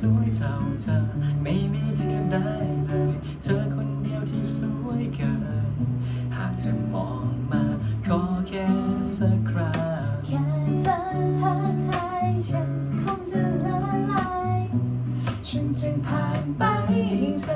สวยเธอ ไม่มีเทียมได้เลย เธอคนเดียวที่สวยเกิน หากเธอมองมา ขอแค่สักครั้งแค่เธอทักทายฉันคงจะละลาย ฉันจึงผ่านไปให้เธอ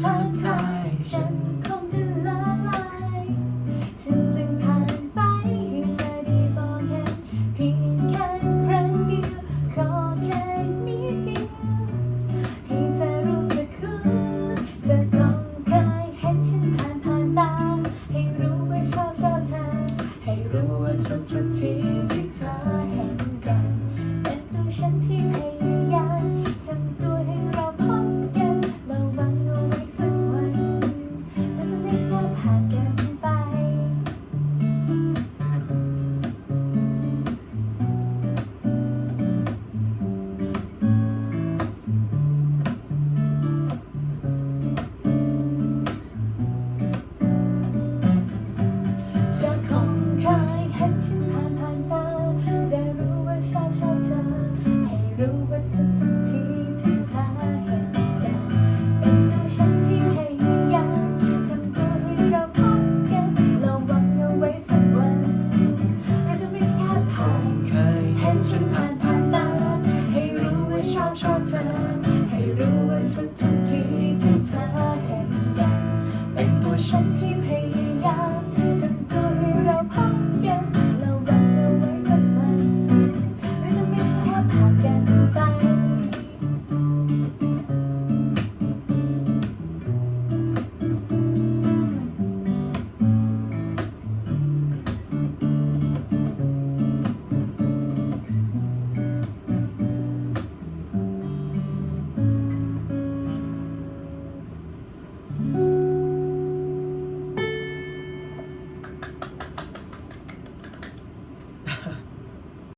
ทักทายฉันคงจะละลายฉันจึงผ่านไปให้เธอได้มองเห็นเพียงแค่ครั้งเดียวขอแค่นิดเดียวให้เธอรู้สึกคุ้นเธอคงเคยเห็นฉันผ่านผ่านตาให้รู้ว่าชอบชอบเธอให้รู้ว่าทุกทุกทีที่เธอ